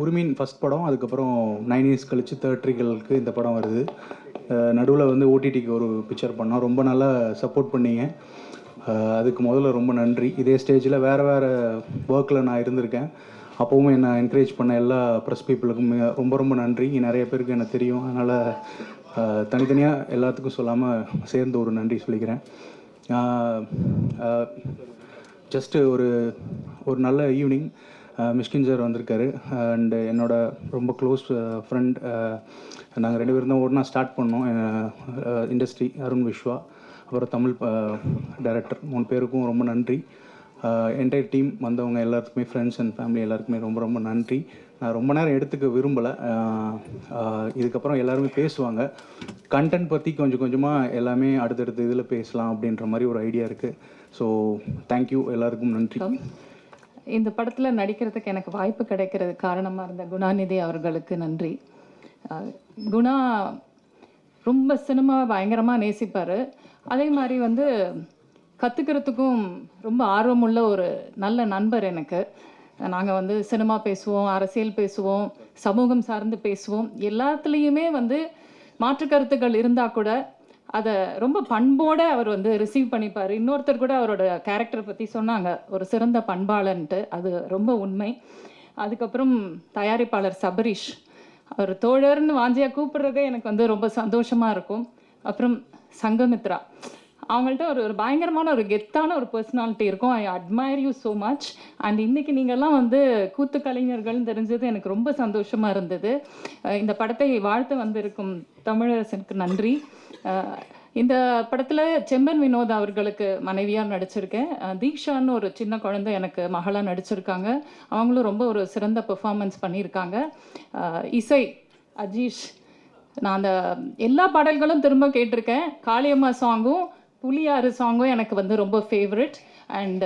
உரிமையின் ஃபஸ்ட் படம் அதுக்கப்புறம் நைன் இயர்ஸ் கழித்து தேர்ட் ட்ரிகலுக்கு இந்த படம் வருது. நடுவில் வந்து ஓடிடிக்கு ஒரு பிக்சர் பண்ணோம். ரொம்ப நல்லா சப்போர்ட் பண்ணீங்க. அதுக்கு முதல்ல ரொம்ப நன்றி. இதே ஸ்டேஜில் வேறு வேறு ஒர்க்கில் நான் இருந்திருக்கேன். அப்போவும் என்னை என்கரேஜ் பண்ண எல்லா ப்ரெஸ் பீப்புளுக்கும் ரொம்ப ரொம்ப நன்றி. நிறைய பேருக்கு எனக்கு தெரியும். அதனால் தனித்தனியாக எல்லாத்துக்கும் சொல்லாமல் சேர்ந்து ஒரு நன்றி சொல்லிக்கிறேன். ஜஸ்ட்டு ஒரு ஒரு நல்ல ஈவினிங் மிஷ்கின் சார் வந்திருக்காரு. அண்டு என்னோட ரொம்ப க்ளோஸ் ஃப்ரெண்ட் நாங்கள் ரெண்டு பேரும் தான் ஒன்றா ஸ்டார்ட் பண்ணோம். இண்டஸ்ட்ரி அருண் விஸ்வா அப்புறம் தமிழ் டைரக்டர் மூணு பேருக்கும் ரொம்ப நன்றி. என்டையர் டீம் வந்தவங்க எல்லாத்துக்குமே ஃப்ரெண்ட்ஸ் அண்ட் ஃபேமிலி எல்லாருக்குமே ரொம்ப ரொம்ப நன்றி. நான் ரொம்ப நேரம் எடுத்துக்க விரும்பலை. இதுக்கப்புறம் எல்லாருமே பேசுவாங்க. கண்டென்ட் பற்றி கொஞ்சம் கொஞ்சமாக எல்லாமே அடுத்தடுத்த இதில் பேசலாம் அப்படின்ற மாதிரி ஒரு ஐடியா இருக்குது ஸோ தேங்க்யூ எல்லாருக்கும் நன்றி. இந்த படத்தில் நடிக்கிறதுக்கு எனக்கு வாய்ப்பு கிடைக்கிறது காரணமாக இருந்த குணாநிதி அவர்களுக்கு நன்றி. குணா ரொம்ப சினிமா பயங்கரமாக நேசிப்பார். அதே மாதிரி வந்து கற்றுக்கிறதுக்கும் ரொம்ப ஆர்வமுள்ள ஒரு நல்ல நண்பர் எனக்கு. நாங்கள் வந்து சினிமா பேசுவோம் அரசியல் பேசுவோம் சமூகம் சார்ந்து பேசுவோம். எல்லாத்துலேயுமே வந்து மாற்று கருத்துக்கள் இருந்தால் கூட அதை ரொம்ப பண்போடு அவர் வந்து ரிசீவ் பண்ணிப்பார். இன்னொருத்தர் கூட அவரோட கேரக்டர் பற்றி சொன்னாங்க. ஒரு சிறந்த பண்பாளன்ட்டு. அது ரொம்ப உண்மை. அதுக்கப்புறம் தயாரிப்பாளர் சபரீஷ். அவர் தோழர்னு வாஞ்சியாக கூப்பிடுறதே எனக்கு வந்து ரொம்ப சந்தோஷமாக இருக்கும். அப்புறம் சங்கமித்ரா. அவங்கள்ட்ட ஒரு ஒரு பயங்கரமான ஒரு கெத்தான ஒரு பர்சனாலிட்டி இருக்கும். I admire you so much and இன்னைக்கு நீங்கள்லாம் வந்து கூத்து கலைஞர்கள்னு தெரிஞ்சது எனக்கு ரொம்ப சந்தோஷமாக இருந்தது. இந்த படத்தை வாழ்த்து வந்திருக்கும் தமிழரசனுக்கு நன்றி. இந்த படத்தில் செம்பன் வினோத் அவர்களுக்கு மனைவியாக நடிச்சிருக்கேன். தீக்ஷான்னு ஒரு சின்ன குழந்தை எனக்கு மகளாக நடிச்சிருக்காங்க. அவங்களும் ரொம்ப ஒரு சிறந்த பெர்ஃபார்மன்ஸ் பண்ணியிருக்காங்க. இசை அஜீஷ் நான் அந்த எல்லா பாடல்களும் திரும்ப கேட்டிருக்கேன். காளியம்மா சாங்கும் புலியாறு சாங்கும் எனக்கு வந்து ரொம்ப ஃபேவரட் அண்ட்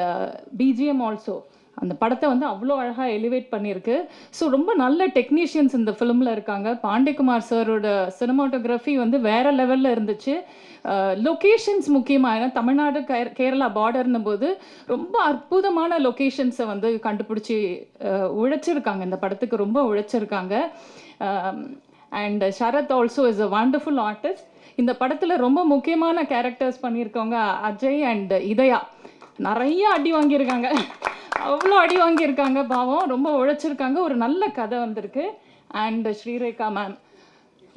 பிஜிஎம் ஆல்சோ அந்த படத்தை வந்து அவ்வளோ அழகாக எலிவேட் பண்ணியிருக்கு. ஸோ ரொம்ப நல்ல டெக்னீஷியன்ஸ் இந்த ஃபிலிமில் இருக்காங்க. பாண்டியகுமார் சாரோட சினிமாட்டோகிராஃபி வந்து வேறு லெவலில் இருந்துச்சு. Uh, லொக்கேஷன்ஸ் முக்கியமாக ஏன்னா தமிழ்நாடு கே- கேரளா பார்டர்னும் போது ரொம்ப அற்புதமான லொக்கேஷன்ஸை வந்து கண்டுபிடிச்சி uh, உழைச்சிருக்காங்க. இந்த படத்துக்கு ரொம்ப உழைச்சிருக்காங்க. And Sharath also is a wonderful artist இந்த படத்தில் ரொம்ப முக்கியமான கேரக்டர்ஸ் பண்ணியிருக்கவங்க அஜய் அண்ட் இதயா. நிறைய அடி வாங்கியிருக்காங்க. அவ்வளோ அடி வாங்கியிருக்காங்க பாவம். ரொம்ப உழைச்சிருக்காங்க. ஒரு நல்ல கதை வந்திருக்கு. And Sreerekha ma'am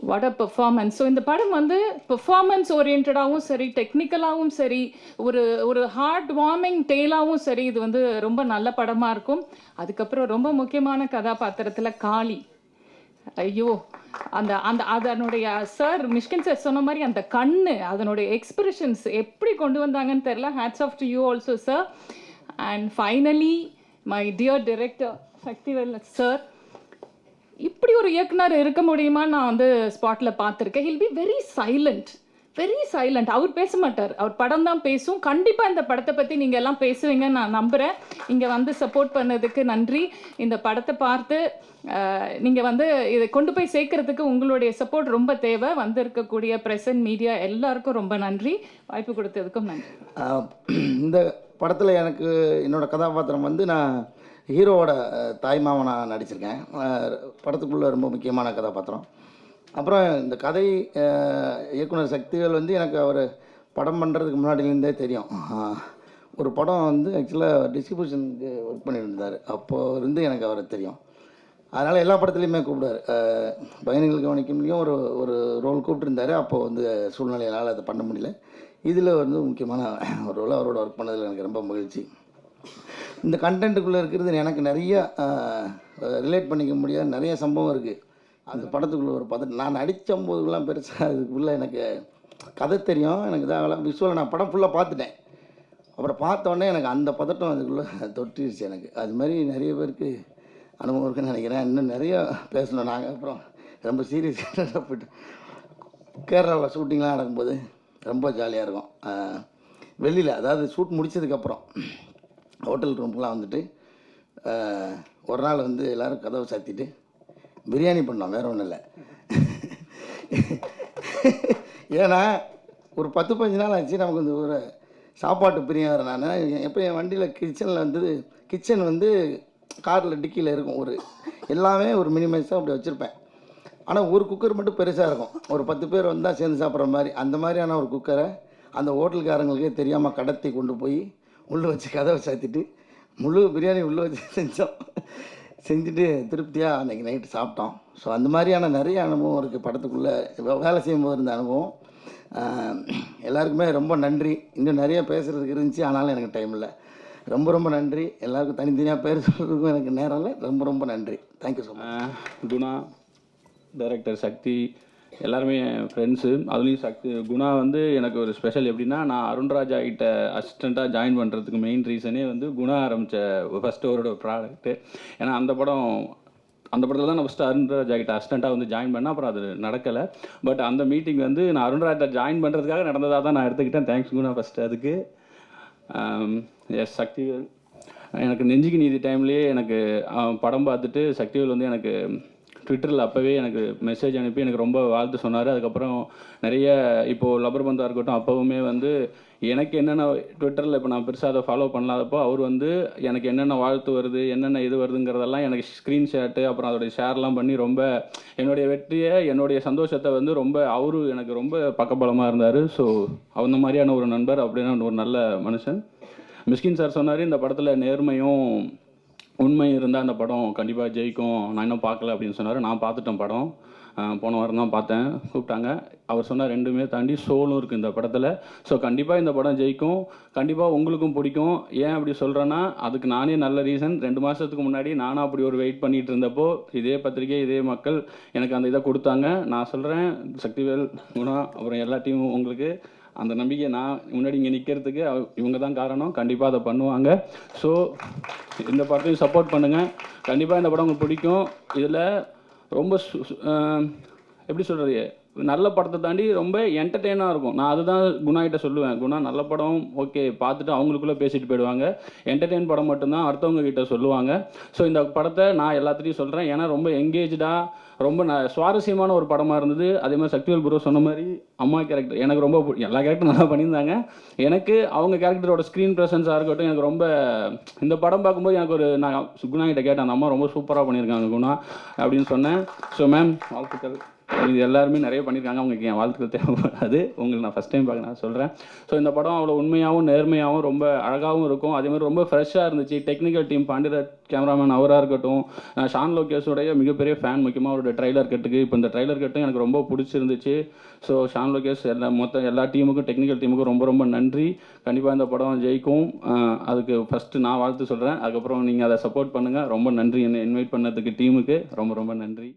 what a performance so இந்த படம் வந்து பெர்ஃபார்மன்ஸ் ஓரியன்டாகவும் சரி டெக்னிக்கலாகவும் சரி ஒரு ஒரு ஹார்ட் வார்மிங் டேலாகவும் சரி இது வந்து ரொம்ப நல்ல படமாக இருக்கும். அதுக்கப்புறம் ரொம்ப முக்கியமான கதாபாத்திரத்தில் காளி. ஐயோ அந்த அந்த அதனுடைய சார் மிஷ்கின் சார் சொன்ன மாதிரி அந்த கண்ணு அதனுடைய எக்ஸ்பிரஷன்ஸ் எப்படி கொண்டு வந்தாங்கன்னு தெரியல. Hats off to you also sir and finally my dear director Sakthivel sir இப்படி ஒரு இயக்குனர் இருக்க முடியுமான்னு நான் வந்து ஸ்பாட்டில் பார்த்துருக்கேன். He'll be very silent very silent அவர் பேச மாட்டார் அவர் படம் தான் பேசும். கண்டிப்பாக இந்த படத்தை பற்றி நீங்கள் எல்லாம் பேசுவீங்கன்னு நான் நம்புகிறேன் இங்கே வந்து சப்போர்ட் பண்ணதுக்கு நன்றி. இந்த படத்தை பார்த்து நீங்கள் வந்து இதை கொண்டு போய் சேர்க்கறதுக்கு உங்களுடைய சப்போர்ட் ரொம்ப தேவை. வந்து இருக்கக்கூடிய ப்ரெசன்ட் மீடியா எல்லாருக்கும் ரொம்ப நன்றி. வாய்ப்பு கொடுத்ததுக்கும் நன்றி. இந்த படத்தில் எனக்கு என்னோட கதாபாத்திரம் வந்து நான் ஹீரோவோட தாய்மாமனாக நடிச்சிருக்கேன். படத்துக்குள்ளே ரொம்ப முக்கியமான கதாபாத்திரம். அப்புறம் இந்த கதை இயக்குனர் சக்திகள் வந்து எனக்கு அவர் படம் பண்ணுறதுக்கு முன்னாடிலேருந்தே தெரியும். ஒரு படம் வந்து ஆக்சுவலாக டிஸ்ட்ரிபியூஷனுக்கு ஒர்க் பண்ணியிருந்தார். அப்போ இருந்து எனக்கு அவரை தெரியும். அதனால் எல்லா படத்துலையுமே கூப்பிடுவார். பயணிகள் கவனிக்கும்லேயும் ஒரு ஒரு ரோல் கூப்பிட்டுருந்தார். அப்போது வந்து சூழ்நிலையால் அதை பண்ண முடியல. இதில் வந்து முக்கியமான ஒரு ரோல் அவரோட ஒர்க் பண்ணதில் எனக்கு ரொம்ப மகிழ்ச்சி. இந்த கண்டென்ட்டுக்குள்ளே இருக்கிறது எனக்கு நிறைய ரிலேட் பண்ணிக்க முடியாத நிறைய சம்பவம் இருக்குது அந்த படத்துக்குள்ளே ஒரு பதட்டம் நான் நடித்த போதுலாம் பெருசாக அதுக்குள்ளே எனக்கு கதை தெரியும் எனக்கு தான் விஷுவல் நான் படம் ஃபுல்லாக பார்த்துட்டேன். அப்புறம் பார்த்தோன்னே எனக்கு அந்த பதட்டம் அதுக்குள்ளே தொட்டிருச்சு எனக்கு. அது மாதிரி நிறைய பேருக்கு அனுபவம் இருக்குன்னு நினைக்கிறேன். இன்னும் நிறைய பேசணும். நாங்கள் அப்புறம் ரொம்ப சீரியஸ் போயிட்டு கேரளாவில் ஷூட்டிங்லாம் நடக்கும்போது ரொம்ப ஜாலியாக இருக்கும். வெளியில் அதாவது ஷூட் முடித்ததுக்கப்புறம் ஹோட்டல் ரூம்க்குலாம் வந்துட்டு ஒரு நாள் வந்து எல்லோரும் கதவை சாத்திட்டு பிரியாணி பண்ணோம் வேறு ஒன்றும் இல்லை. ஏன்னா ஒரு பத்து பதினஞ்சு நாள் ஆச்சு நமக்கு இந்த ஒரு சாப்பாட்டு பிரியார் நான். எப்போ என் வண்டியில் கிச்சனில் வந்து கிச்சன் வந்து காரில் டிக்கியில் இருக்கும் ஒரு எல்லாமே ஒரு மினிமைஸாக அப்படி வச்சுருப்பேன். ஆனால் ஒரு குக்கர் மட்டும் பெருசாக இருக்கும். ஒரு பத்து பேர் வந்தால் சேர்ந்து சாப்பிட்ற மாதிரி அந்த மாதிரியான ஒரு குக்கரை அந்த ஹோட்டல்காரங்களுக்கே தெரியாமல் கடத்தி கொண்டு போய் உள்ளே வச்சு கதவை சாத்திட்டு முழு பிரியாணி உள்ளே வச்சு செஞ்சோம். செஞ்சுட்டு திருப்தியாக அன்றைக்கி நைட்டு சாப்பிட்டோம். ஸோ அந்த மாதிரியான நிறைய அனுபவம் இருக்குது படத்துக்குள்ளே. வேலை செய்யும்போது இருந்த அனுபவம். எல்லாருக்குமே ரொம்ப நன்றி. இன்னும் நிறைய பேசுகிறதுக்கு இருந்துச்சு ஆனாலும் எனக்கு டைம் இல்லை. ரொம்ப ரொம்ப நன்றி. எல்லாருக்கும் தனித்தனியாக பேர் சொல்கிறதுக்கும் எனக்கு நேரம் இல்லை. ரொம்ப ரொம்ப நன்றி. Thank you so much Guna director Sakthi எல்லாருமே என் ஃப்ரெண்ட்ஸு அதுலேயும் சக்தி குணா வந்து எனக்கு ஒரு ஸ்பெஷல் எப்படின்னா நான் அருண்ராஜா கிட்ட அசிஸ்டண்ட்டாக ஜாயின் பண்ணுறதுக்கு மெயின் ரீசனே வந்து குணா ஆரம்பித்த ஃபஸ்ட்டு அவரோட ப்ராடக்ட்டு ஏன்னா அந்த படம் அந்த படத்தில் தான் நான் ஃபஸ்ட்டு அருண்ராஜா கிட்ட அசிஸ்டண்ட்டாக வந்து ஜாயின் பண்ணேன். அப்புறம் அது நடக்கலை. பட் அந்த மீட்டிங் வந்து நான் அருண்ராஜா ஜாயின் பண்ணுறதுக்காக நடந்ததாக தான் நான் எடுத்துக்கிட்டேன். தேங்க்ஸ் குணா ஃபஸ்ட்டு அதுக்கு. Um, yes Sakthivel. எனக்கு நெஞ்சுக்கு நீதி டைம்லேயே எனக்கு படம் பார்த்துட்டு சக்திவேல் வந்து எனக்கு ட்விட்டரில் அப்போவே எனக்கு மெசேஜ் அனுப்பி எனக்கு ரொம்ப வாழ்த்து சொன்னார். அதுக்கப்புறம் நிறைய இப்போது லபர் பந்தாக இருக்கட்டும் அப்போவுமே வந்து எனக்கு என்னென்ன ட்விட்டரில் இப்போ நான் பெருசாக அதை ஃபாலோ பண்ணாதப்போ அவர் வந்து எனக்கு என்னென்ன வாழ்த்து வருது என்னென்ன இது வருதுங்கிறதெல்லாம் எனக்கு ஸ்க்ரீன்ஷாட்டு அப்புறம் அதோடைய ஷேர்லாம் பண்ணி ரொம்ப என்னுடைய வெற்றியை என்னுடைய சந்தோஷத்தை வந்து ரொம்ப அவரு எனக்கு ரொம்ப பக்கபலமாக இருந்தார். ஸோ அந்த மாதிரியான ஒரு நண்பர் அப்படின்னா ஒரு நல்ல மனுஷன். மிஸ்கின் சார் சொன்னார் இந்த படத்தில் நேர்மையும் உண்மை இருந்தால் அந்த படம் கண்டிப்பாக ஜெயிக்கும். நான் இன்னும் பார்க்கல அப்படின்னு சொன்னார். நான் பார்த்துட்டேன் படம். போன வாரம் தான் பார்த்தேன். கூப்பிட்டாங்க. அவர் சொன்னார் ரெண்டுமே தாண்டி சோலும் இருக்குது இந்த படத்தில். ஸோ கண்டிப்பாக இந்த படம் ஜெயிக்கும். கண்டிப்பாக உங்களுக்கும் பிடிக்கும். ஏன் அப்படி சொல்கிறேன்னா அதுக்கு நானே நல்ல ரீசன் ரெண்டு மாதத்துக்கு முன்னாடி நானும் அப்படி ஒரு வெயிட் பண்ணிகிட்டு இருந்தப்போ இதே பத்திரிகை இதே மக்கள் எனக்கு அந்த இதை கொடுத்தாங்க. நான் சொல்கிறேன் சக்திவேல் குணா அப்புறம் எல்லா டீமும் உங்களுக்கு. அந்த நம்பிக்கை நான் முன்னாடி இங்கே நிற்கிறதுக்கு இவங்க தான் காரணம். கண்டிப்பாக அதை பண்ணுவாங்க. ஸோ இந்த படத்தையும் சப்போர்ட் பண்ணுங்கள் கண்டிப்பாக இந்த படம் உங்களுக்கு பிடிக்கும். இதில் ரொம்ப சு- எப்படி சொல்கிறது நல்ல படத்தை தாண்டி ரொம்ப என்டர்டெயினாக இருக்கும். நான் அதுதான் குணாகிட்ட சொல்லுவேன். குணா நல்ல படம் ஓகே பார்த்துட்டு அவங்களுக்குள்ளே பேசிட்டு போயிடுவாங்க. என்டர்டெயின் படம் மட்டும்தான் அடுத்தவங்க கிட்ட சொல்லுவாங்க. ஸோ இந்த படத்தை நான் எல்லாத்துலேயும் சொல்கிறேன் ஏன்னா ரொம்ப எங்கேஜாக ரொம்ப ந சுவாரஸ்யமான ஒரு படமாக இருந்தது. அதே மாதிரி சக்திவேல் ப்ரோ சொன்ன மாதிரி அம்மா கேரக்டர் எனக்கு ரொம்ப பிடி- எல்லா கேரக்டரும் நல்லா பண்ணியிருந்தாங்க. எனக்கு அவங்க கேரக்டரோட ஸ்க்ரீன் ப்ரெசன்ஸாக இருக்கட்டும் எனக்கு ரொம்ப இந்த படம் பார்க்கும்போது எனக்கு ஒரு நான் குணா கிட்ட கேட்டேன் அந்த அம்மா ரொம்ப சூப்பராக பண்ணியிருக்காங்க குணா அப்படின்னு சொன்னேன். ஸோ மேம் வாழ்த்துக்கள். இது எல்லாருமே நிறைய பண்ணியிருக்காங்க. அவங்களுக்கு என் வாழ்த்துக்கள் தேவைப்படாது. உங்களுக்கு நான் ஃபஸ்ட் டைம் பார்க்க நான் சொல்கிறேன் ஸோ இந்த படம் அவ்வளோ உண்மையாகவும் நேர்மையாகவும் ரொம்ப அழகாகவும் இருக்கும். அதே மாதிரி ரொம்ப ஃப்ரெஷ்ஷாக இருந்துச்சு. டெக்னிக்கல் டீம் பாண்டியராஜ் கேமராமேன் அவராக இருக்கட்டும் நான் ஷான் லோகேஷோடைய மிகப்பெரிய ஃபேன் முக்கியமாக அவரோட ட்ரைலர் கட்டுக்கு இப்போ இந்த ட்ரைலர் கட்டும் எனக்கு ரொம்ப பிடிச்சிருந்துச்சு. ஸோ ஷான் லோகேஷ் எல்லா மொத்த எல்லா டீமுக்கும் டெக்னிக்கல் டீமுக்கும் ரொம்ப ரொம்ப நன்றி. கண்டிப்பாக இந்த படம் ஜெயிக்கும். அதுக்கு ஃபஸ்ட்டு நான் வாழ்த்து சொல்கிறேன் அதுக்கப்புறம் நீங்கள் அதை சப்போர்ட் பண்ணுங்கள் ரொம்ப நன்றி. என்னை இன்வைட் பண்ணதுக்கு டீமுக்கு ரொம்ப ரொம்ப நன்றி.